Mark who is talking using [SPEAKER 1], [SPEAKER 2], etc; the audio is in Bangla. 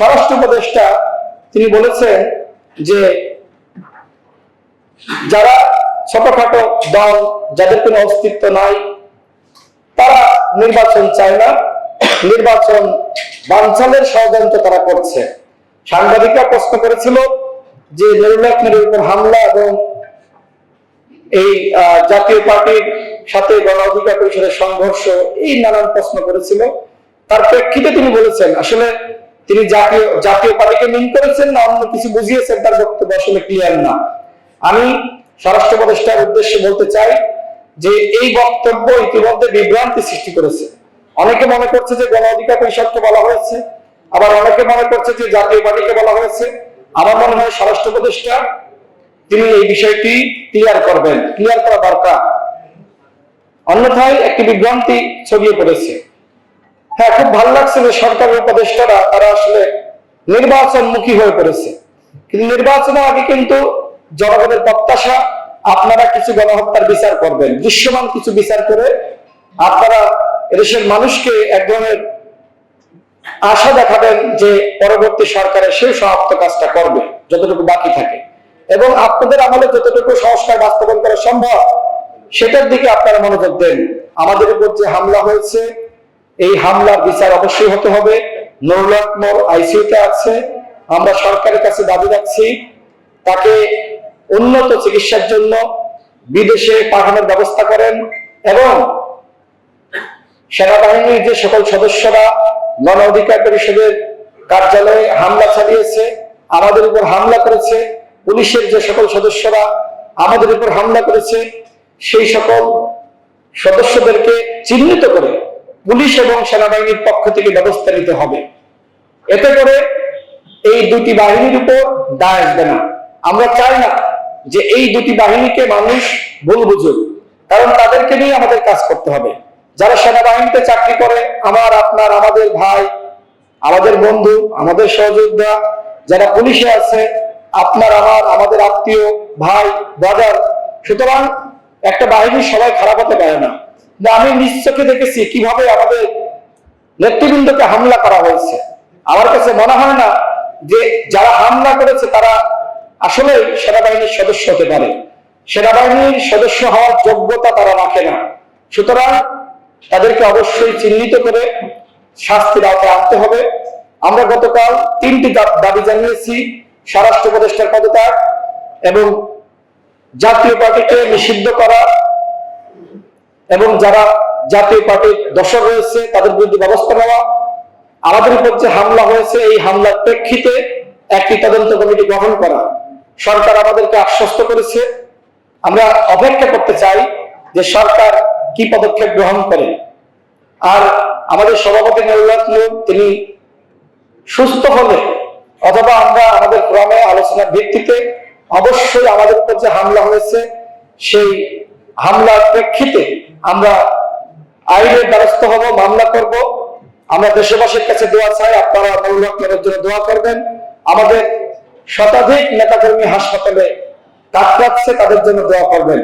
[SPEAKER 1] স্বরাষ্ট্র উপদেষ্টা তিনি বলেছেন যে যারা ছোটখাটো দল যাদের কোনো অস্তিত্ব নাই, তারা নির্বাচন চায় না। নির্বাচন বাঞ্ছালের ষড়যন্ত্র তারা করছে। সাংবাদিকরা প্রশ্ন করেছিল যে নির্বাচনের উপর হামলা এবং এই জাতীয় পার্টির সাথে গণ অধিকার পরিষদের সংঘর্ষ, এই নানান প্রশ্ন করেছিল। তার প্রেক্ষিতে তিনি বলেছেন, আসলে তিনি জাতীয় জাতীয় পার্টিকে মিন করেছেন না, অন্য কিছু বুঝিয়েছেন, তার বক্তব্য আসলে ক্লিয়ার না। আমি স্বরাষ্ট্র উপদেষ্টার উদ্দেশ্যে বলতে চাই যে এই বক্তব্য ইতিমধ্যে বিভ্রান্তি সৃষ্টি করেছে। অনেকে মনে করছে যে গণ অধিকার পরিষদকে বলা হয়েছে, আবার অনেকে মনে করছে যে জাতীয় পার্টিকে বলা হয়েছে। আমার মনে হয় স্বরাষ্ট্র উপদেষ্টা তিনি এই বিষয়টি ক্লিয়ার করবেন। ক্লিয়ার করা দরকার। অন্যথায় একটি বিভ্রান্তি ছড়িয়ে পড়েছে। হ্যাঁ খুব ভালো লাগছে যে সরকারের উপদেষ্টারা, তারা আসলে নির্বাচনমুখী হয়ে পড়েছে। কিন্তু নির্বাচনের আগে কিন্তু জনগণের প্রত্যাশা, আপনারা কিছু গণহত্যার বিচার করবেন, দৃশ্যমান কিছু বিচার করে আপনারা এদেশের মানুষকে এক ধরনের আশা দেখাবেন যে পরবর্তী সরকারের সেই সমাপ্ত কাজটা করবে, যতটুকু বাকি থাকে। এবং আপনাদের আমলে যতটুকু সংস্কার বাস্তবায়ন করা সম্ভব, সেটার দিকে আপনারা মনোযোগ দেন। আমাদের উপর যে হামলা হয়েছে এই হামলার বিচার অবশ্যই হতে হবে। নুরুল্লাহ মোর আইসিইউতে আছে। আমরা সরকারের কাছে দাবি রাখছি, তাকে উন্নত চিকিৎসার জন্য বিদেশে পাঠানোর ব্যবস্থা করেন এবং সেনাবাহিনীর যে সকল সদস্যরা গণ অধিকার পরিষদের কার্যালয়ে হামলা চালিয়েছে, আমাদের উপর হামলা করেছে, পুলিশের যে সকল সদস্যরা আমাদের উপর হামলা করেছে, সেই সকল সদস্যদেরকে চিহ্নিত করে পুলিশ এবং সেনাবাহিনীর পক্ষ থেকে ব্যবস্থা নিতে হবে। এতে করে এই দুটি বাহিনীর উপর দায় আসবে না। আমরা চাই না যে এই দুটি বাহিনীকে মানুষ ভুল বুঝুক, কারণ তাদেরকে নিয়ে আমাদের কাজ করতে হবে। যারা সেনাবাহিনীতে চাকরি করে, আমার, আপনার, আমাদের ভাই, আমাদের বন্ধু, আমাদের সহযোদ্ধা, যারা পুলিশে আছে, আপনার, আমার, আমাদের আত্মীয়, ভাই ব্রাদার সুতরাং একটা বাহিনী সবাই খারাপ হতে পারে না। কিন্তু আমি নিশ্চয়কে দেখেছি কীভাবে আমাদের নেতৃবৃন্দকে হামলা করা হয়েছে। আমার কাছে মনে হয় না যে যারা হামলা করেছে তারা আসলে সেনাবাহিনীর সদস্য হতে পারে। সেনাবাহিনীর সদস্য হওয়ার যোগ্যতা তারা রাখে না। সুতরাং তাদেরকে অবশ্যই চিহ্নিত করে শাস্তির আওতায় আনতে হবে। আমরা গতকাল তিনটি দাবি জানিয়েছি, স্বরাষ্ট্র উপদেষ্টার পদত্যাগ এবং জাতীয় পার্টিকে নিষিদ্ধ করা এবং যারা জাতীয় পার্টির দশক রয়েছে, তাদের বিরুদ্ধে ব্যবস্থা নেওয়া। আমাদের উপর যে হামলা হয়েছে, এই হামলার প্রেক্ষিতে একটি তদন্ত কমিটি গঠন করা। সরকার আমাদেরকে আশ্বস্ত করেছে। আমরা অপেক্ষা করতে চাই যে সরকার কি পদক্ষেপ গ্রহণ করে। আর আমাদের সভাপতি নুরুল্লাহ তিনি সুস্থ হলে অথবা আমরা আমাদের ক্রমে আলোচনার ভিত্তিতে অবশ্যই আমাদের উপর যে হামলা হয়েছে, সেই হামলার প্রেক্ষিতে আমরা আইনের দ্বারস্থ হব, মামলা করব। আমরা দেশবাসীর কাছে দোয়া চাই, আপনারা মৌলকের জন্য দোয়া করবেন। আমাদের শতাধিক নেতাকর্মী হাসপাতালে কাজ পাচ্ছে তাদের জন্য দোয়া করবেন।